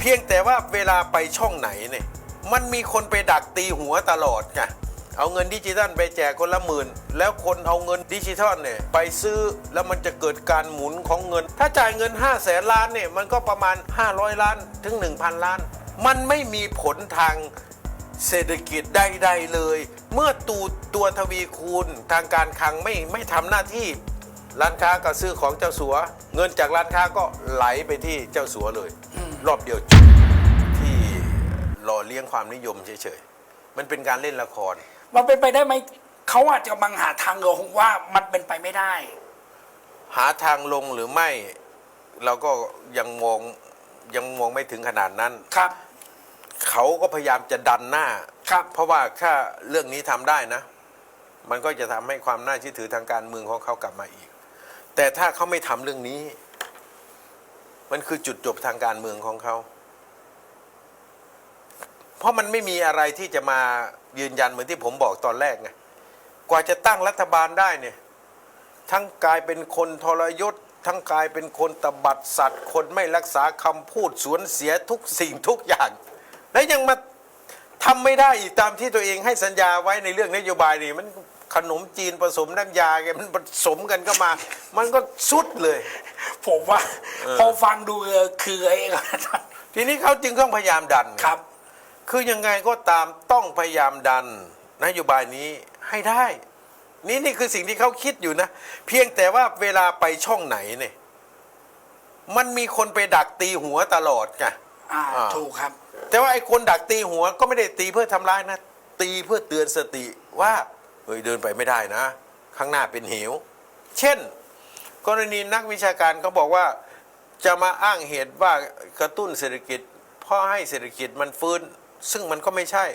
เพียงแต่ว่าเวลาไปช่องไหนเนี่ย มันมีคนไปดักตีหัวตลอดไงเอาเงินดิจิทัลไปแจกคนละหมื่น แล้วคนเอาเงินดิจิทัลเนี่ยไปซื้อแล้วมันจะเกิดการหมุนของเงิน ถ้าจ่ายเงิน 5 0 0แสนล้านเนี่ยมันก็ประมาณ 500 ล้านถึง 1,000 ล้าน มันไม่มีผลทางเศรษฐกิจใดๆเลย เมื่อตูตัวทวีคูณทางการคลังไม่ไม่ทำหน้าที่ ร้านค้าก็ซื้อของเจ้าสัว เงินจากร้านค้าก็ไหลไปที่เจ้าสัวเลย รอบเดียวจบที่หล่อเลี้ยงความนิยมเฉยๆ มันเป็นการเล่นละคร มันเป็นไปได้ไหมเขาอาจจะกำลังหาทางลงว่ามันเป็นไปไม่ได้ หาทางลงหรือไม่ เราก็ยังมองยังมองไม่ถึงขนาดนั้น ครับ เขาก็พยายามจะดันหน้า ครับ เพราะว่าถ้าเรื่องนี้ทำได้นะ มันก็จะทำให้ความน่าเชื่อถือทางการเมืองของเขากลับมาอีก แต่ถ้าเขาไม่ทำเรื่องนี้ มันคือจุดจบทางการเมืองของเขา เพราะมันไม่มีอะไรที่จะมายืนยันเหมือนที่ผมบอกตอนแรกไงกว่าจะตั้งรัฐบาลได้เนี่ย ทั้งกลายเป็นคนทรยศ ทั้งกลายเป็นคนตบัดสัตว์ คนไม่รักษาคำพูดสวนเสียทุกสิ่งทุกอย่าง และยังมาทำไม่ได้อีกตามที่ตัวเองให้สัญญาไว้ในเรื่องนโยบายนี่มัน ขนมจีนผสมน้ำยาแกมันผสมกันก็มา มันก็สุดเลย ผมว่าเออพอฟังดูเออคือไอ้ทีนี้เขาจึงต้องพยายามดันไงครับ คือยังไงก็ตามต้องพยายามดัน นโยบายนี้ให้ได้ นี่นี่คือสิ่งที่เขาคิดอยู่นะ เพียงแต่ว่าเวลาไปช่องไหนเนี่ย มันมีคนไปดักตีหัวตลอดไงอ่าอ่าถูกครับ แต่ว่าไอ้คนดักตีหัวก็ไม่ได้ตีเพื่อทำร้ายนะ ตีเพื่อเตือนสติว่าเฮ้ยเดินไปไม่ได้นะ ข้างหน้าเป็นเหว เช่น กรณีนักวิชาการเขาบอกว่าจะมาอ้างเหตุว่ากระตุ้นเศรษฐกิจ เพ่อให้เศรษฐกิจมันฟื้น ซึ่งมันก็ไม่ใช่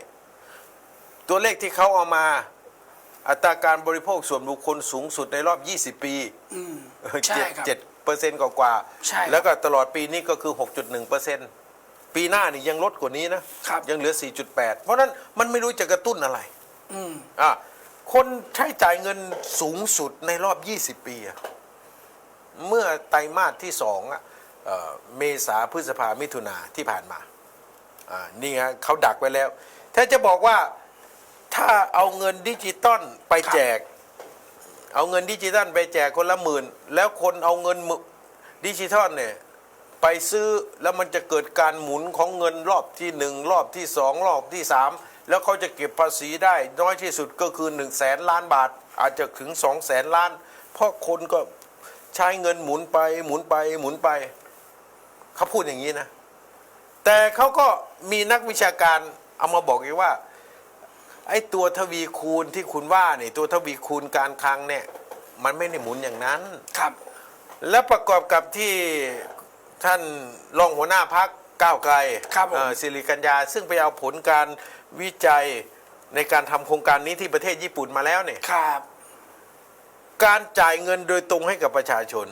ตัวเลขที่เขาเอามาอัตราการบริโภคส่วนบุคคลสูงสุดในรอบ 20 ปีอืมใช่ครับเจ็ดเปอร์เซ็นต์กว่าๆใช่ครับแล้วก็ตลอดปีนี้ก็คือ 6.1เปอร์เซ็นต์ปีหน้านี่ยังลดกว่านี้นะครับยังเหลือ 4.8 เพราะฉะนั้นมันไม่รู้จะกระตุ้นอะไร อืมอะ คนใช้จ่ายเงินสูงสุดในรอบ 20 ปี เมื่อไตรมาสที่สองเมษาพฤษภามิถุนาที่ผ่านมานี่ฮะเขาดักไว้แล้ว ถ้าจะบอกว่าถ้าเอาเงินดิจิตอลไปแจก เอาเงินดิจิตอลไปแจกคนละหมื่น แล้วคนเอาเงินดิจิทัลเนี่ยไปซื้อแล้วมันจะเกิดการหมุนของเงินรอบที่หนึ่งรอบที่สองรอบที่สาม แล้วเขาจะเก็บภาษีได้น้อยที่สุดก็คือ1นึ่งแสนล้านบาท อาจจะถึง2องแสนล้าน เพราะคนก็ใช้เงินหมุนไปหมุนไปหมุนไป เขาพูดอย่างนี้นะ แต่เขาก็มีนักวิชาการเอามาบอกอีกว่า ไอ้ตัวทวีคูณที่คุณว่าเนี่ยตัวทวีคูณการคลังเนี่ย มันไม่ได้หมุนอย่างนั้นครับ และประกอบกับที่ท่านรองหัวหน้าพัก ก้าวไกลครับผม เอ่อสิริกัญญา ซึ่งไปเอาผลการวิจัยในการทำโครงการนี้ที่ประเทศญี่ปุ่นมาแล้วเนี่ย ครับ การจ่ายเงินโดยตรงให้กับประชาชน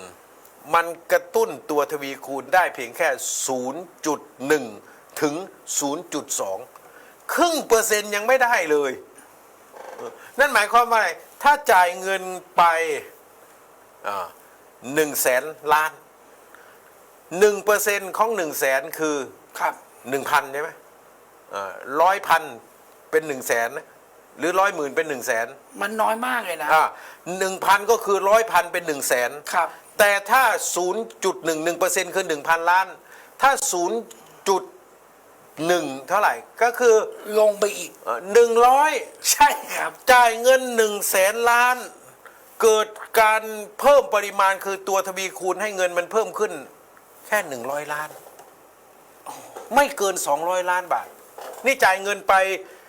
มันกระตุ้นตัวทวีคูณได้เพียงแค่ 0.1 ถึง 0.2 ครึ่งเปอร์เซ็นต์ยังไม่ได้เลยเออนั่นหมายความว่าอะไร ถ้าจ่ายเงินไปหนึ่งแสนล้าน หนึ่งเปอร์เซ็นต์ของหนึ่งแสนคือครับหนึ่งพันใช่ไหมร้อยพันเป็นหนึ่งแสนนะหรือร้อยหมื่นเป็นหนึ่งแสนมันน้อยมากเลยนะหนึ่งพันก็คือร้อยพันเป็นหนึ่งแสนครับ แต่ถ้า0.11เปอร์เซ็นต์คือ1,000ล้าน ถ้า0.1เท่าไหร่ก็คือลงไปอีกเอ่อ100ใช่ครับ จ่ายเงิน1แสนล้าน เกิดการเพิ่มปริมาณคือตัวทวีคูณให้เงินมันเพิ่มขึ้น แค่100ล้าน ไม่เกิน200ล้านบาท นี่จ่ายเงินไป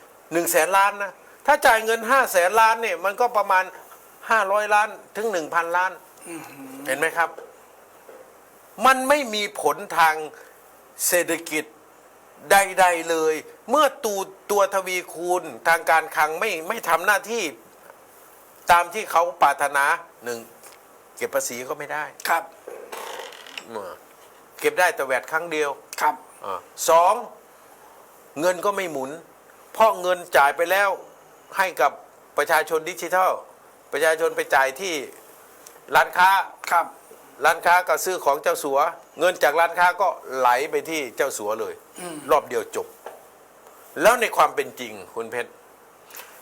1แสนล้านนะ ถ้าจ่ายเงิน5แสนล้านเนี่ยมันก็ประมาณ500ล้านถึง1,000ล้าน เห็นไหมครับ มันไม่มีผลทางเศรษฐกิจใด ๆ เลย เมื่อตูตัวทวีคูณทางการคลังไม่ไม่ทำหน้าที่ตามที่เขาปรารถนาหนึ่งเก็บภาษีก็ไม่ได้ครับเออ เก็บได้แต่แวดครั้งเดียวครับอาสองเงินก็ไม่หมุน เพราะเงินจ่ายไปแล้วให้กับประชาชนดิจิทัล ประชาชนไปจ่ายที่ร้านค้า ครับร้านค้าก็ซื้อของเจ้าสัว เงินจากร้านค้าก็ไหลไปที่เจ้าสัวเลย รอบเดียวจบ แล้วในความเป็นจริงคุณเพชร